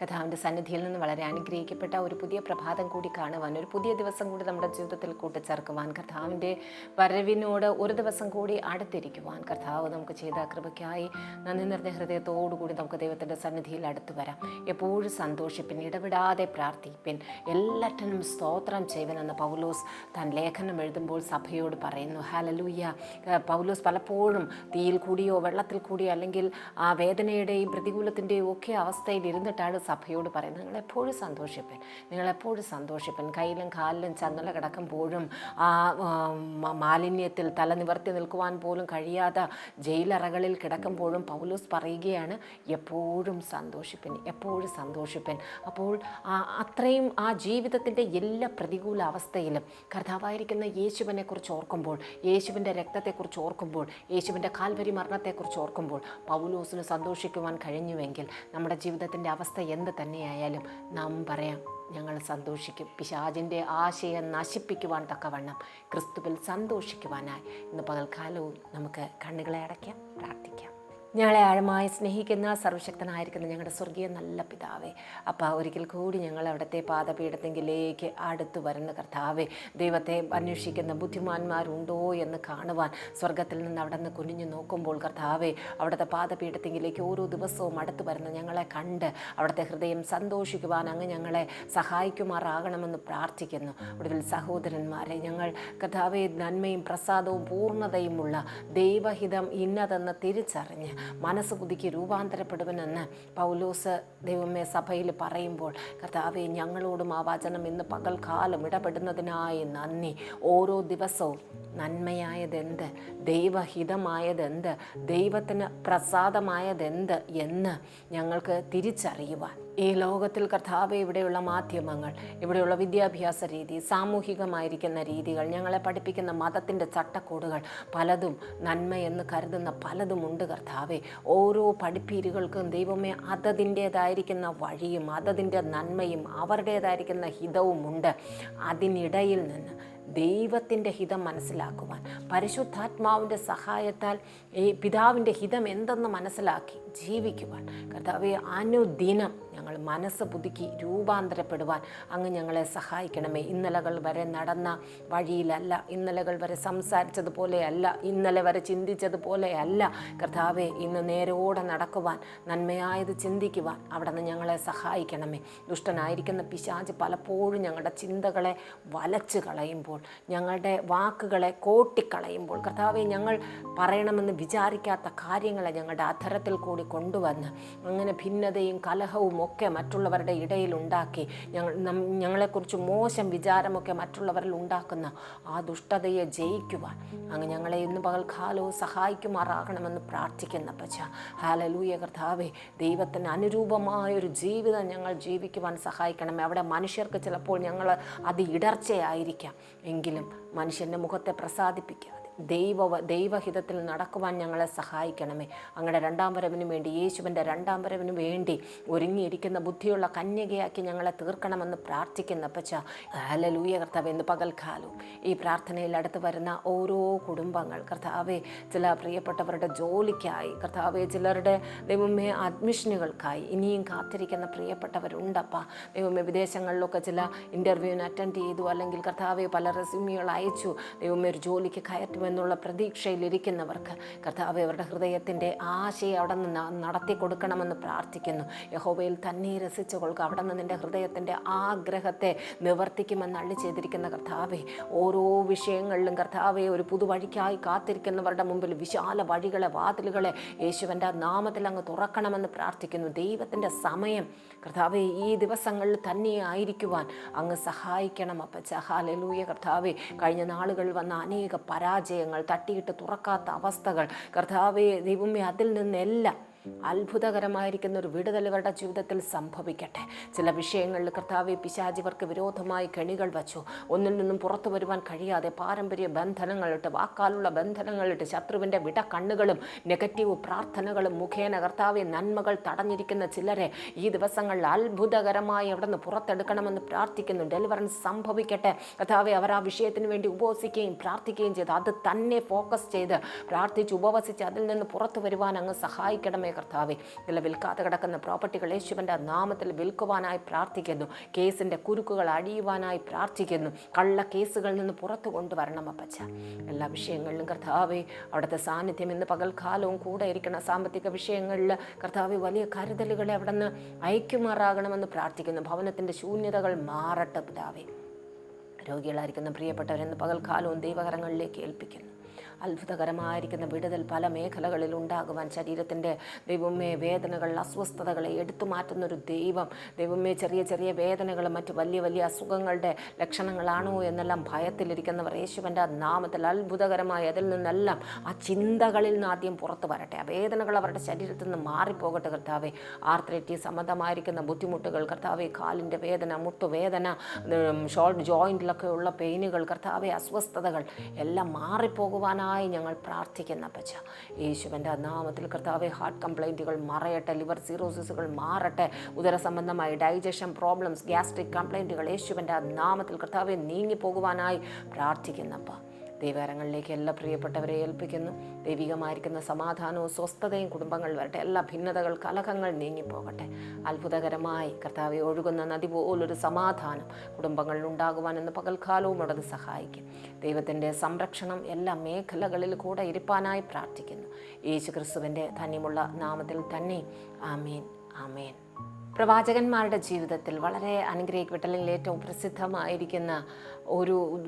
കഥാവിന്റെ സന്നിധിയിൽ നിന്ന് വളരെ അനുഗ്രഹിക്കപ്പെട്ട ഒരു പുതിയ പ്രഭാതം കൂടി കാണുവാൻ ഒരു പുതിയ ദിവസം കൂടി നമ്മുടെ ജീവിതത്തിൽ കൂട്ടിച്ചേർക്കുവാൻ കർത്താവിന്റെ വരവിനോട് ഒരു ദിവസം കൂടി അടുത്തിരിക്കുവാൻ കർത്താവ് നമുക്ക് ചെയ്ത കൃപയ്ക്കായി നന്ദി നിറഞ്ഞ ഹൃദയത്തോടുകൂടി നമുക്ക് ദൈവത്തിന്റെ സന്നിധിയിൽ അടുത്തു വരാം. എപ്പോഴും സന്തോഷിപ്പിൻ ഇടപെടാതെ പ്രാർത്ഥിപ്പിൻ എല്ലാറ്റിനും സ്തോത്രം ചെയ്യുവനെന്ന് പൗലോസ് തൻ ലേഖനം എഴുതുമ്പോൾ സഭയോട് പറയുന്നു. ഹാലലൂയ പൗലോസ് പലപ്പോഴും തീയിൽ കൂടിയോ വെള്ളത്തിൽ കൂടിയോ അല്ലെങ്കിൽ ആ വേദനയുടെയും പ്രതികൂലത്തിന്റെയും ഒക്കെ അവസ്ഥയിൽ ഇരുന്നിട്ടാണ് സഭയോട് പറയുന്നത് നിങ്ങൾ എപ്പോഴും സന്തോഷിപ്പൻ നിങ്ങളെപ്പോഴും സന്തോഷിപ്പൻ. കയ്യിലും കാലിലും ചങ്ങല കിടക്കുമ്പോഴും ആ മാലിന്യത്തിൽ തല നിവർത്തി നിൽക്കുവാൻ പോലും കഴിയാതെ ജയിലറകളിൽ കിടക്കുമ്പോഴും പൗലൂസ് പറയുകയാണ് എപ്പോഴും സന്തോഷിപ്പൻ എപ്പോഴും സന്തോഷിപ്പൻ. അപ്പോൾ അത്രയും ആ ജീവിതത്തിന്റെ എല്ലാ പ്രതികൂല അവസ്ഥയിലും കർത്താവായിരിക്കുന്ന യേശുവിനെക്കുറിച്ച് ഓർക്കുമ്പോൾ യേശുവിന്റെ രക്തത്തെക്കുറിച്ച് ഓർക്കുമ്പോൾ യേശുവിന്റെ കാൽവരി മരണത്തെക്കുറിച്ച് ഓർക്കുമ്പോൾ പൗലൂസിന് സന്തോഷിക്കുവാൻ കഴിഞ്ഞുവെങ്കിൽ നമ്മുടെ ജീവിതത്തിന്റെ അവസ്ഥ എന്ത് തന്നെയായാലും നാം പറയാം ഞങ്ങൾ സന്തോഷിക്കും. പിശാചിന്റെ ആശയം നശിപ്പിക്കുവാൻ തക്കവണ്ണം ക്രിസ്തുവിൽ സന്തോഷിക്കുവാനായി. ഇന്ന് പകൽക്കാലവും നമുക്ക് കണ്ണുകളെ അടയ്ക്കാം പ്രാർത്ഥിക്കാം. ഞങ്ങളെ ആഴമായി സ്നേഹിക്കുന്ന സർവശക്തനായിരിക്കുന്ന ഞങ്ങളുടെ സ്വർഗീയ നല്ല പിതാവേ അപ്പോൾ ഒരിക്കൽ കൂടി ഞങ്ങൾ അവിടുത്തെ പാദപീഠത്തെങ്കിലേക്ക് അടുത്തു വരുന്ന കർത്താവേ ദൈവത്തെ അന്വേഷിക്കുന്ന ബുദ്ധിമാന്മാരുണ്ടോ എന്ന് കാണുവാൻ സ്വർഗത്തിൽ നിന്ന് അവിടെ നിന്ന് കുനിഞ്ഞു നോക്കുമ്പോൾ കർത്താവേ അവിടുത്തെ പാദപീഠത്തെങ്കിലേക്ക് ഓരോ ദിവസവും അടുത്ത് വരുന്ന ഞങ്ങളെ കണ്ട് അവിടുത്തെ ഹൃദയം സന്തോഷിക്കുവാൻ അങ്ങ് ഞങ്ങളെ സഹായിക്കുമാറാകണമെന്ന് പ്രാർത്ഥിക്കുന്നു. ഒടുവിൽ സഹോദരന്മാരെ ഞങ്ങൾ കർത്താവെ നന്മയും പ്രസാദവും പൂർണതയുമുള്ള ദൈവഹിതം ഇന്നതെന്ന് തിരിച്ചറിഞ്ഞ് മനസ്സ് പുതുക്കി രൂപാന്തരപ്പെടുവനെന്ന് പൗലോസ് ദൈവമേ സഭയിൽ പറയുമ്പോൾ കർത്താവെ ഞങ്ങളോടും ആ വചനം ഇന്ന് പകൽക്കാലം ഇടപെടുന്നതിനായി നന്ദി. ഓരോ ദിവസവും നന്മയായതെന്ത്? ദൈവഹിതമായതെന്ത്? ദൈവത്തിന് പ്രസാദമായതെന്ത്? എന്ന് ഞങ്ങൾക്ക് തിരിച്ചറിയുവാൻ ഈ ലോകത്തിൽ കർത്താവ് ഇവിടെയുള്ള മാധ്യമങ്ങൾ ഇവിടെയുള്ള വിദ്യാഭ്യാസ രീതി സാമൂഹികമായിരിക്കുന്ന രീതികൾ ഞങ്ങളെ പഠിപ്പിക്കുന്ന മതത്തിന്റെ ചട്ടക്കൂടുകൾ പലതും നന്മയെന്ന് കരുതുന്ന പലതുമുണ്ട് കർത്താവെ. ഓരോ പഠിപ്പീരുകൾക്കും ദൈവമേ അതതിന്റേതായിരിക്കുന്ന വഴിയും അതതിന്റെ നന്മയും അവരുടേതായിരിക്കുന്ന ഹിതവുമുണ്ട്. അതിനിടയിൽ നിന്ന് ദൈവത്തിന്റെ ഹിതം മനസ്സിലാക്കുവാൻ പരിശുദ്ധാത്മാവിന്റെ സഹായത്താൽ ഈ പിതാവിന്റെ ഹിതം എന്തെന്ന് മനസ്സിലാക്കി ജീവിക്കുവാൻ. കർത്താവെ അനുദിനം ഞങ്ങൾ മനസ്സ് പുതുക്കി രൂപാന്തരപ്പെടുവാൻ അങ്ങ് ഞങ്ങളെ സഹായിക്കണമേ. ഇന്നലകൾ വരെ നടന്ന വഴിയിലല്ല ഇന്നലകൾ വരെ സംസാരിച്ചതുപോലെയല്ല ഇന്നലെ വരെ ചിന്തിച്ചതുപോലെയല്ല കർത്താവെ ഇന്ന് നേരോടെ നടക്കുവാൻ നന്മയായത് ചിന്തിക്കുവാൻ അവിടെ നിന്ന് ഞങ്ങളെ സഹായിക്കണമേ. ദുഷ്ടനായിരിക്കുന്ന പിശാജ് പലപ്പോഴും ഞങ്ങളുടെ ചിന്തകളെ വലച്ച് കളയുമ്പോൾ ഞങ്ങളുടെ വാക്കുകളെ കോട്ടിക്കളയുമ്പോൾ കർത്താവെ ഞങ്ങൾ പറയണമെന്ന് വിചാരിക്കാത്ത കാര്യങ്ങളെ ഞങ്ങളുടെ അധരത്തിൽ കൂടി കൊണ്ടുവന്ന് അങ്ങനെ ഭിന്നതയും കലഹവും ഒക്കെ മറ്റുള്ളവരുടെ ഇടയിൽ ഉണ്ടാക്കി. ഞങ്ങൾ ഞങ്ങളെക്കുറിച്ച് മോശം വിചാരമൊക്കെ മറ്റുള്ളവരിൽ ഉണ്ടാക്കുന്ന ആ ദുഷ്ടതയെ ജയിക്കുവാൻ അങ്ങ് ഞങ്ങളെ ഇന്ന് പകൽക്കാലവും സഹായിക്കുമാറാകണമെന്ന് പ്രാർത്ഥിക്കുന്ന പച്ച ഹാലലൂയ കർത്താവെ ദൈവത്തിന് അനുരൂപമായൊരു ജീവിതം ഞങ്ങൾ ജീവിക്കുവാൻ സഹായിക്കണം അവിടെ മനുഷ്യർക്ക് ചിലപ്പോൾ ഞങ്ങൾ അത് ഇടർച്ചയായിരിക്കാം എങ്കിലും മനുഷ്യന്റെ മുഖത്തെ പ്രസാദിപ്പിക്കാതെ ദൈവ ദൈവഹിതത്തിൽ നടക്കുവാൻ ഞങ്ങളെ സഹായിക്കണമേ. അങ്ങയുടെ രണ്ടാം വരവിന് വേണ്ടി യേശുവിന്റെ രണ്ടാം വരവിന് വേണ്ടി ഒരുങ്ങിയിരിക്കുന്ന ബുദ്ധിയുള്ള കന്യകയാക്കി ഞങ്ങളെ തീർക്കണമെന്ന് പ്രാർത്ഥിക്കുന്ന പച്ച ഹലലൂയ കർത്താവ് എന്ന് പകൽക്കാലവും ഈ പ്രാർത്ഥനയിൽ അടുത്ത് വരുന്ന ഓരോ കുടുംബങ്ങൾ കർത്താവെ ചില പ്രിയപ്പെട്ടവരുടെ ജോലിക്കായി കർത്താവെ ചിലരുടെ ദൈവമേ അഡ്മിഷനുകൾക്കായി ഇനിയും കാത്തിരിക്കുന്ന പ്രിയപ്പെട്ടവരുണ്ടപ്പ. ദൈവമേ വിദേശങ്ങളിലൊക്കെ ചില ഇന്റർവ്യൂവിന് അറ്റൻഡ് ചെയ്തു അല്ലെങ്കിൽ കർത്താവെ പല റെസ്യൂമികൾ അയച്ചു. ദൈവമേ ഒരു ജോലിക്ക് കയറ്റുമെന്നുള്ള പ്രതീക്ഷയിലിരിക്കുന്നവർക്ക് കർത്താവ് അവരുടെ ഹൃദയത്തിന്റെ ആശയം അവിടെ നിന്ന് നടത്തി കൊടുക്കണമെന്ന് പ്രാർത്ഥിക്കുന്നു. യഹോവയിൽ തന്നെ രസിച്ചു കൊള്ളുക. അവിടെ നിന്ന് നിന്റെ ഹൃദയത്തിന്റെ ആഗ്രഹത്തെ നിവർത്തിക്കുമെന്ന് അള്ളി ചെയ്തിരിക്കുന്ന കർത്താവെ ഓരോ വിഷയങ്ങളിലും കർത്താവെ ഒരു പുതുവഴിക്കായി കാത്തിരിക്കുന്നവരുടെ മുമ്പിൽ വിശാല വഴികളെ വാതിലുകളെ യേശുവിന്റെ നാമത്തിൽ അങ്ങ് തുറക്കണമെന്ന് പ്രാർത്ഥിക്കുന്നു. ദൈവത്തിന്റെ സമയം കർത്താവെ ഈ ദിവസങ്ങളിൽ തന്നെ ആയിരിക്കുവാൻ അങ്ങ് സഹായിക്കണം അപ്പച്ച. ഹാലലൂയ കർത്താവെ കഴിഞ്ഞ നാളുകളിൽ വന്ന അനേക പരാജയങ്ങൾ തട്ടിയിട്ട് തുറക്കാത്ത അവസ്ഥകൾ. കർത്താവെ ദൈവമേ അതിൽ നിന്നെല്ലാം അത്ഭുതകരമായിരിക്കുന്ന ഒരു വിടുതൽ ജീവിതത്തിൽ സംഭവിക്കട്ടെ. ചില വിഷയങ്ങളിൽ കർത്താവ് പിശാചിവർക്ക് വിരോധമായി കെണികൾ വച്ചു. ഒന്നിൽ നിന്നും പുറത്തു വരുവാൻ കഴിയാതെ പാരമ്പര്യ ബന്ധനങ്ങളിട്ട് വാക്കാലുള്ള ബന്ധനങ്ങളിട്ട് ശത്രുവിന്റെ വിട കണ്ണുകളും നെഗറ്റീവ് പ്രാർത്ഥനകളും മുഖേന കർത്താവെ നന്മകൾ തടഞ്ഞിരിക്കുന്ന ചിലരെ ഈ ദിവസങ്ങളിൽ അത്ഭുതകരമായി അവിടെ നിന്ന് പുറത്തെടുക്കണമെന്ന് പ്രാർത്ഥിക്കുന്നു. ഡെലിവറൻസ് സംഭവിക്കട്ടെ. കർത്താവെ അവർ ആ വിഷയത്തിന് വേണ്ടി ഉപവസിക്കുകയും പ്രാർത്ഥിക്കുകയും ചെയ്ത്. അത് തന്നെ ഫോക്കസ് ചെയ്ത് പ്രാർത്ഥിച്ച് ഉപവസിച്ച് അതിൽ നിന്ന് പുറത്തു വരുവാൻ അങ്ങ് സഹായിക്കണമേ കർത്താവെ ഇതിൽ വിൽക്കാതെ കിടക്കുന്ന പ്രോപ്പർട്ടികളെ ശിവന്റെ നാമത്തിൽ വിൽക്കുവാനായി പ്രാർത്ഥിക്കുന്നു. കേസിന്റെ കുരുക്കുകൾ അഴിയുവാനായി പ്രാർത്ഥിക്കുന്നു. കള്ള കേസുകളിൽ നിന്ന് പുറത്തു കൊണ്ടുവരണം അപ്പച്ച. എല്ലാ വിഷയങ്ങളിലും കർത്താവെ അവിടുത്തെ സാന്നിധ്യം ഇന്ന് പകൽക്കാലവും കൂടെ ഇരിക്കണം സാമ്പത്തിക വിഷയങ്ങളിൽ കർത്താവ് വലിയ കരുതലുകളെ അവിടെ നിന്ന് അയക്കുമാറാകണമെന്ന് പ്രാർത്ഥിക്കുന്നു. ഭവനത്തിന്റെ ശൂന്യതകൾ മാറട്ടെ പിതാവേ. രോഗികളായിരിക്കുന്ന പ്രിയപ്പെട്ടവരെന്ന് പകൽക്കാലവും ദൈവകരങ്ങളിലേക്ക് ഏൽപ്പിക്കുന്നു. അത്ഭുതകരമായിരിക്കുന്ന വിടുതൽ പല മേഖലകളിൽ ഉണ്ടാകുവാൻ ശരീരത്തിന്റെ ദൈവമേ വേദനകൾ അസ്വസ്ഥതകളെ എടുത്തു മാറ്റുന്നൊരു ദൈവം. ദൈവമേ ചെറിയ ചെറിയ വേദനകളും മറ്റ് വലിയ വലിയ അസുഖങ്ങളുടെ ലക്ഷണങ്ങളാണോ എന്നെല്ലാം ഭയത്തിലിരിക്കുന്നവർ യേശുവിന്റെ നാമത്തിൽ അത്ഭുതകരമായി അതിൽ നിന്നെല്ലാം ആ ചിന്തകളിൽ നിന്ന് ആദ്യം പുറത്തു വരട്ടെ. ആ വേദനകൾ അവരുടെ ശരീരത്തിൽ നിന്ന് മാറിപ്പോകട്ടെ കർത്താവെ. ആർത്രൈറ്റി സംബന്ധമായിരിക്കുന്ന ബുദ്ധിമുട്ടുകൾ കർത്താവെ കാലിന്റെ വേദന മുട്ടുവേദന ഷോൾഡ് ജോയിന്റിലൊക്കെ ഉള്ള പെയിനുകൾ കർത്താവെ അസ്വസ്ഥതകൾ എല്ലാം മാറിപ്പോകുവാനായി ഞങ്ങൾ പ്രാർത്ഥിക്കുന്ന പച്ച യേശുവിന്റെ നാമത്തിൽ കർത്താവെ ഹാർട്ട് കംപ്ലൈന്റുകൾ മറയട്ടെ ലിവർ സീറോസിസുകൾ മാറട്ടെ ഉദര സംബന്ധമായി ഡൈജഷൻ പ്രോബ്ലംസ് ഗ്യാസ്ട്രിക് കംപ്ലൈന്റുകൾ യേശുവിന്റെ നാമത്തിൽ കർത്താവെ നീങ്ങിപ്പോകുവാനായി പ്രാർത്ഥിക്കുന്നപ്പ ദൈവകരങ്ങളിലേക്ക് എല്ലാ പ്രിയപ്പെട്ടവരെ ഏൽപ്പിക്കുന്നു. ദൈവികമായിരിക്കുന്ന സമാധാനവും സ്വസ്ഥതയും കുടുംബങ്ങൾ വരട്ടെ. എല്ലാ ഭിന്നതകൾ കലഹങ്ങൾ നീങ്ങിപ്പോകട്ടെ. അത്ഭുതകരമായി കർത്താവെ ഒഴുകുന്ന നദി പോലൊരു സമാധാനം കുടുംബങ്ങളിൽ ഉണ്ടാകുവാൻ എന്ന് പകൽക്കാലവും അവിടെ സഹായിക്കും. ദൈവത്തിന്റെ സംരക്ഷണം എല്ലാ മേഖലകളിൽ കൂടെ ഇരിപ്പാനായി പ്രാർത്ഥിക്കുന്നു. യേശു ക്രിസ്തുവിന്റെ ധന്യമുള്ള നാമത്തിൽ തന്നെ ആമേൻ ആമേൻ. പ്രവാചകന്മാരുടെ ജീവിതത്തിൽ വളരെ അനുഗ്രഹിക്കപ്പെട്ട അല്ലെങ്കിൽ ഏറ്റവും പ്രസിദ്ധമായിരിക്കുന്ന ഒരു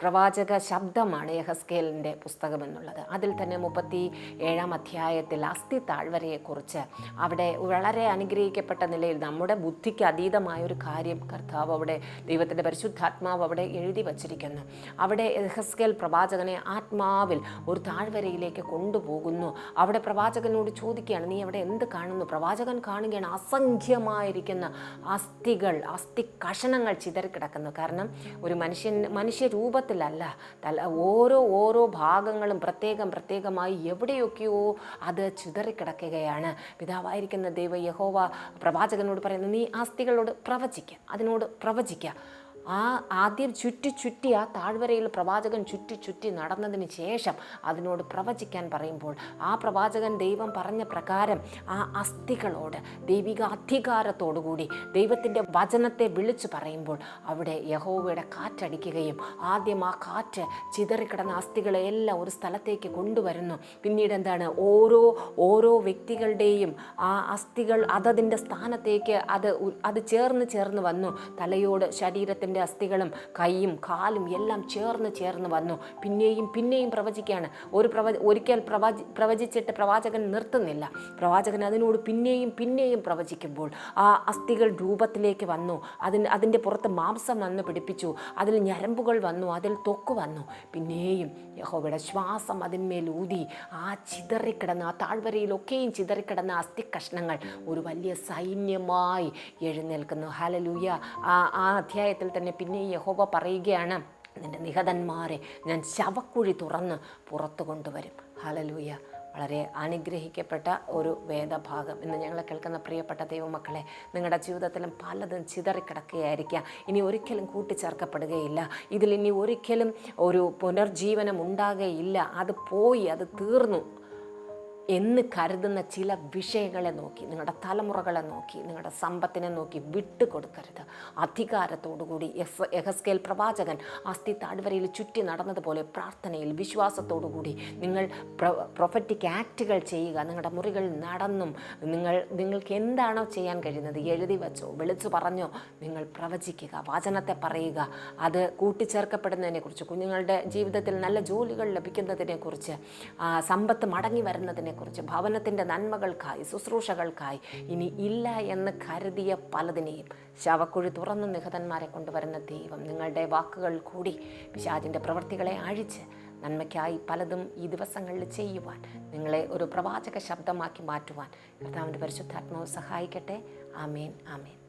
പ്രവാചക ശബ്ദമാണ് യഹസ്കേലിന്റെ പുസ്തകമെന്നുള്ളത്. അതിൽ തന്നെ മുപ്പത്തി ഏഴാം അധ്യായത്തിൽ അസ്ഥി താഴ്വരയെക്കുറിച്ച് അവിടെ വളരെ അനുഗ്രഹിക്കപ്പെട്ട നിലയിൽ നമ്മുടെ ബുദ്ധിക്ക് അതീതമായ ഒരു കാര്യം കർത്താവ് അവിടെ ദൈവത്തിന്റെ പരിശുദ്ധാത്മാവ് അവിടെ എഴുതി വച്ചിരിക്കുന്നു. അവിടെ യഹസ്കേൽ പ്രവാചകനെ ആത്മാവിൽ ഒരു താഴ്വരയിലേക്ക് കൊണ്ടുപോകുന്നു. അവിടെ പ്രവാചകനോട് ചോദിക്കുകയാണ് നീ അവിടെ എന്ത് കാണുന്നു? പ്രവാചകൻ കാണുകയാണ് അസംഖ്യമായിരിക്കുന്ന അസ്ഥികൾ അസ്ഥി കഷണങ്ങൾ ചിതറിക്കിടക്കുന്നു. കാരണം ഒരു മനുഷ്യൻ മനുഷ്യ രൂപത്തിലല്ല തല ഓരോ ഓരോ ഭാഗങ്ങളും പ്രത്യേകം പ്രത്യേകമായി എവിടെയൊക്കെയോ അത് ചിതറിക്കിടക്കുകയാണ്. പിതാവായിരിക്കുന്ന ദൈവ യഹോവ പ്രവാചകനോട് പറയുന്നത് നീ ആസ്തികളോട് പ്രവചിക്കുക അതിനോട് പ്രവചിക്കുക ആ ആദ്യം ചുറ്റി ചുറ്റി ആ താഴ്വരയിൽ പ്രവാചകൻ ചുറ്റി ചുറ്റി നടന്നതിന് ശേഷം അതിനോട് പ്രവചിക്കാൻ പറയുമ്പോൾ ആ പ്രവാചകൻ ദൈവം പറഞ്ഞ പ്രകാരം ആ അസ്ഥികളോട് ദൈവിക അധികാരത്തോടുകൂടി ദൈവത്തിന്റെ വചനത്തെ വിളിച്ചു പറയുമ്പോൾ അവിടെ യഹോവയുടെ കാറ്റടിക്കുകയും ആദ്യം ആ കാറ്റ് ചിതറിക്കിടന്ന അസ്ഥികളെ എല്ലാം ഒരു സ്ഥലത്തേക്ക് കൊണ്ടുവരുന്നു. പിന്നീട് എന്താണ്? ഓരോ ഓരോ വ്യക്തികളുടെയും ആ അസ്ഥികൾ അതതിന്റെ സ്ഥാനത്തേക്ക് അത് അത് ചേർന്ന് ചേർന്ന് വന്നു. തലയോട് ശരീരത്തിന്റെ അസ്ഥികളും കൈയും കാലും എല്ലാം ചേർന്ന് ചേർന്ന് വന്നു. പിന്നെയും പിന്നെയും പ്രവചിക്കുകയാണ്. ഒരു പ്രവ ഒരിക്കൽ പ്രവചി പ്രവചിച്ചിട്ട് പ്രവാചകൻ നിർത്തുന്നില്ല. പ്രവാചകൻ അതിനോട് പിന്നെയും പിന്നെയും പ്രവചിക്കുമ്പോൾ ആ അസ്ഥികൾ രൂപത്തിലേക്ക് വന്നു. അതിന് അതിന്റെ പുറത്ത് മാംസം വന്ന് പിടിപ്പിച്ചു. അതിൽ ഞരമ്പുകൾ വന്നു. അതിൽ തൊക്ക് വന്നു. പിന്നെയും യഹോവയുടെ ശ്വാസം അതിന്മേൽ ഊതി. ആ ചിതറിക്കിടന്ന ആ താഴ്വരയിലൊക്കെയും ചിതറിക്കിടന്ന അസ്ഥി കഷ്ണങ്ങൾ ഒരു വലിയ സൈന്യമായി എഴുന്നേൽക്കുന്നു. ഹലലൂയ ആ ആ അധ്യായത്തിൽ തന്നെ പിന്നെ യഹോബ പറയുകയാണ് നിന്റെ നിഹതന്മാരെ ഞാൻ ശവക്കുഴി തുറന്ന് പുറത്തു കൊണ്ടുവരും. ഹലലൂയ വളരെ അനുഗ്രഹിക്കപ്പെട്ട ഒരു വേദഭാഗം ഇന്ന് ഞങ്ങൾ കേൾക്കുന്ന പ്രിയപ്പെട്ട ദൈവമക്കളെ നിങ്ങളുടെ ജീവിതത്തിലും പലതും ചിതറിക്കിടക്കുകയായിരിക്കാം. ഇനി ഒരിക്കലും കൂട്ടിച്ചേർക്കപ്പെടുകയില്ല. ഇതിൽ ഇനി ഒരിക്കലും ഒരു പുനർജീവനം ഉണ്ടാകുകയില്ല അത് പോയി അത് തീർന്നു. എന്ന് കരുതുന്ന ചില വിഷയങ്ങളെ നോക്കി നിങ്ങളുടെ തലമുറകളെ നോക്കി നിങ്ങളുടെ സമ്പത്തിനെ നോക്കി വിട്ടുകൊടുക്കരുത്. അധികാരത്തോടുകൂടി എഫ് എഹസ്കേൽ പ്രവാചകൻ അസ്ഥി താഴ്വരയിൽ ചുറ്റി നടന്നതുപോലെ പ്രാർത്ഥനയിൽ വിശ്വാസത്തോടുകൂടി നിങ്ങൾ പ്രൊഫറ്റിക് ആക്റ്റുകൾ ചെയ്യുക. നിങ്ങളുടെ മുറികൾ നടന്നും നിങ്ങൾ നിങ്ങൾക്ക് എന്താണോ ചെയ്യാൻ കഴിയുന്നത് എഴുതി വെച്ചോ വിളിച്ചു പറഞ്ഞോ നിങ്ങൾ പ്രവചിക്കുക വചനത്തെ പറയുക. അത് കൂട്ടിച്ചേർക്കപ്പെടുന്നതിനെക്കുറിച്ച് കുഞ്ഞുങ്ങളുടെ ജീവിതത്തിൽ നല്ല ജോലികൾ ലഭിക്കുന്നതിനെക്കുറിച്ച് സമ്പത്ത് മടങ്ങി വരുന്നതിനെക്കുറിച്ച് ഭവനത്തിന്റെ നന്മകൾക്കായി ശുശ്രൂഷകൾക്കായി ഇനി ഇല്ല എന്ന് കരുതിയ പലതിനെയും ശവക്കുഴി തുറന്ന് നിഹതന്മാരെ കൊണ്ടുവരുന്ന ദൈവം നിങ്ങളുടെ വാക്കുകൾ കൂടി പിശാചിന്റെ പ്രവൃത്തികളെ അഴിച്ച് നന്മയ്ക്കായി പലതും ഈ ദിവസങ്ങളിൽ ചെയ്യുവാൻ നിങ്ങളെ ഒരു പ്രവാചക ശബ്ദമാക്കി മാറ്റുവാൻ കർത്താവിന്റെ പരിശുദ്ധാത്മാവ് സഹായിക്കട്ടെ. ആമേൻ ആമേൻ.